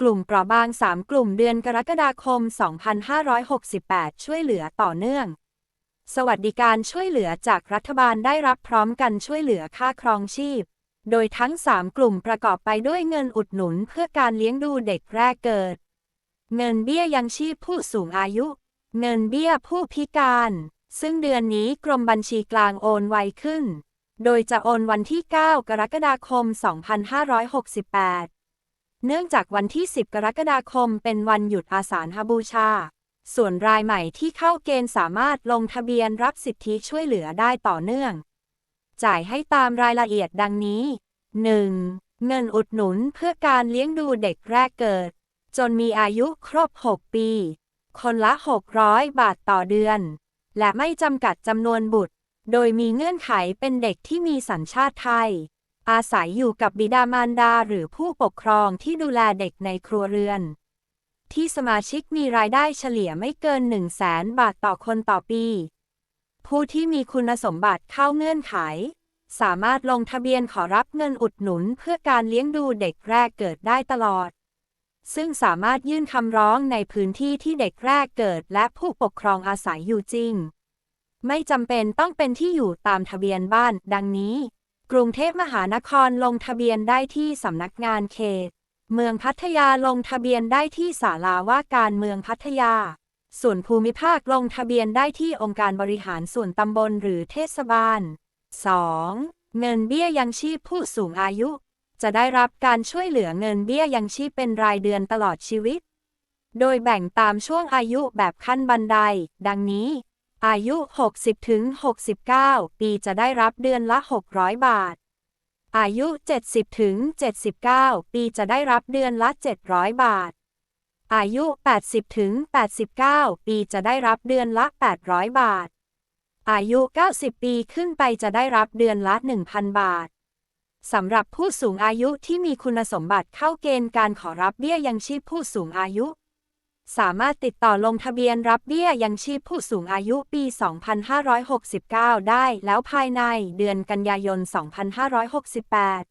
กลุ่มเปราะบาง 3 กลุ่มเดือนกรกฎาคม 2568 ช่วยเหลือต่อเนื่อง สวัสดิการช่วยเหลือจากรัฐบาลได้รับพร้อมกันช่วยเหลือค่าครองชีพ โดยทั้ง 3 กลุ่มประกอบไปด้วยเงินอุดหนุนเพื่อการเลี้ยงดูเด็กแรกเกิด เงินเบี้ยยังชีพผู้สูงอายุ เงินเบี้ยผู้พิการ ซึ่งเดือนนี้กรมบัญชีกลางโอนไวขึ้น โดยจะโอนวันที่ 9 กรกฎาคม 2568 เนื่องจากวันที่ 10 กรกฎาคมเป็นวันหยุดอาสาฬหบูชา ส่วนรายใหม่ที่เข้าเกณฑ์สามารถลงทะเบียนรับสิทธิช่วยเหลือได้ต่อเนื่อง จ่ายให้ตามรายละเอียดดังนี้ 1. เงินอุดหนุนเพื่อการเลี้ยงดูเด็กแรกเกิด จนมีอายุครบ 6 ปี คนละ 600 บาทต่อเดือน และไม่จำกัดจำนวนบุตร โดยมีเงื่อนไขเป็นเด็กที่มีสัญชาติไทย อาศัยอยู่กับบิดามารดาหรือผู้ปกครองที่ดูแลเด็กในครัวเรือน ที่สมาชิกมีรายได้เฉลี่ยไม่เกิน 1 0 0 0 0แสนบาทต่อคนต่อปี ผู้ที่มีคุณสมบัติเข้าเงื่อนไข สามารถลงทะเบียนขอรับเงินอุดหนุนเพื่อการเลี้ยงดูเด็กแรกเกิดได้ตลอด ซึ่งสามารถยื่นคำร้องในพื้นที่ที่เด็กแรกเกิดและผู้ปกครองอาศัยอยู่จริง ไม่จำเป็นต้องเป็นที่อยู่ตามทะเบียนบ้านดังนี้ กรุงเทพมหานครลงทะเบียนได้ที่สำนักงานเขต เมืองพัทยาลงทะเบียนได้ที่ศาลาว่าการเมืองพัทยา ส่วนภูมิภาคลงทะเบียนได้ที่องค์การบริหารส่วนตำบลหรือเทศบาล 2. เงินเบี้ยยังชีพผู้สูงอายุ จะได้รับการช่วยเหลือเงินเบี้ยยังชีพเป็นรายเดือนตลอดชีวิต โดยแบ่งตามช่วงอายุแบบขั้นบันได ดังนี้ อายุ 60 ถึง 69 ปีจะได้รับเดือนละ 600 บาท อายุ 70 ถึง 79 ปีจะได้รับเดือนละ 700 บาท อายุ 80 ถึง 89 ปีจะได้รับเดือนละ 800 บาท อายุ 90 ปีขึ้นไปจะได้รับเดือนละ 1,000 บาทสำหรับผู้สูงอายุที่มีคุณสมบัติเข้าเกณฑ์การขอรับเบี้ยยังชีพผู้สูงอายุ สามารถติดต่อลงทะเบียนรับเบี้ยยังชีพผู้สูงอายุปี 2569 ได้แล้วภายในเดือนกันยายน 2568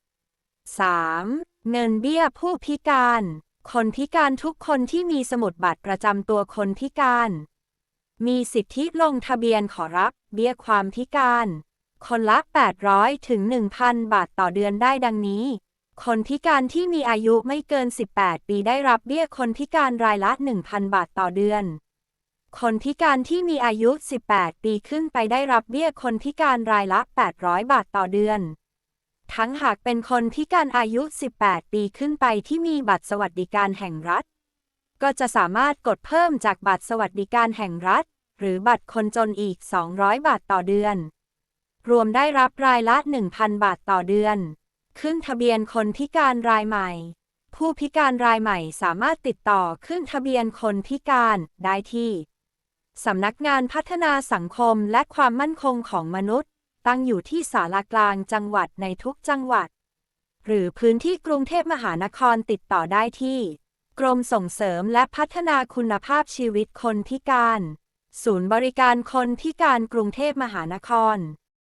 3. เงินเบี้ยผู้พิการ คนพิการทุกคนที่มีสมุดบัตรประจำตัวคนพิการ มีสิทธิลงทะเบียนขอรับเบี้ยความพิการ คนละ 800 ถึง 1,000 บาทต่อเดือนได้ดังนี้ คนพิการที่มีอายุไม่เกิน 18 ปีได้รับเบี้ยคนพิการรายละ 1,000 บาทต่อเดือน คนพิการที่มีอายุ 18 ปีขึ้นไปได้รับเบี้ยคนพิการรายละ 800 บาทต่อเดือน ทั้งหากเป็นคนพิการอายุ 18 ปีขึ้นไปที่มีบัตรสวัสดิการแห่งรัฐ ก็จะสามารถกดเพิ่มจากบัตรสวัสดิการแห่งรัฐ หรือบัตรคนจนอีก 200 บาทต่อเดือน รวมได้รับรายละ 1,000 บาทต่อเดือน ขึ้นทะเบียนคนพิการรายใหม่ ผู้พิการรายใหม่สามารถติดต่อขึ้นทะเบียนคนพิการได้ที่ สำนักงานพัฒนาสังคมและความมั่นคงของมนุษย์ ตั้งอยู่ที่สารากลางจังหวัดในทุกจังหวัด หรือพื้นที่กรุงเทพมหานครติดต่อได้ที่ กรมส่งเสริมและพัฒนาคุณภาพชีวิตคนพิการ ศูนย์บริการคนพิการกรุงเทพมหานคร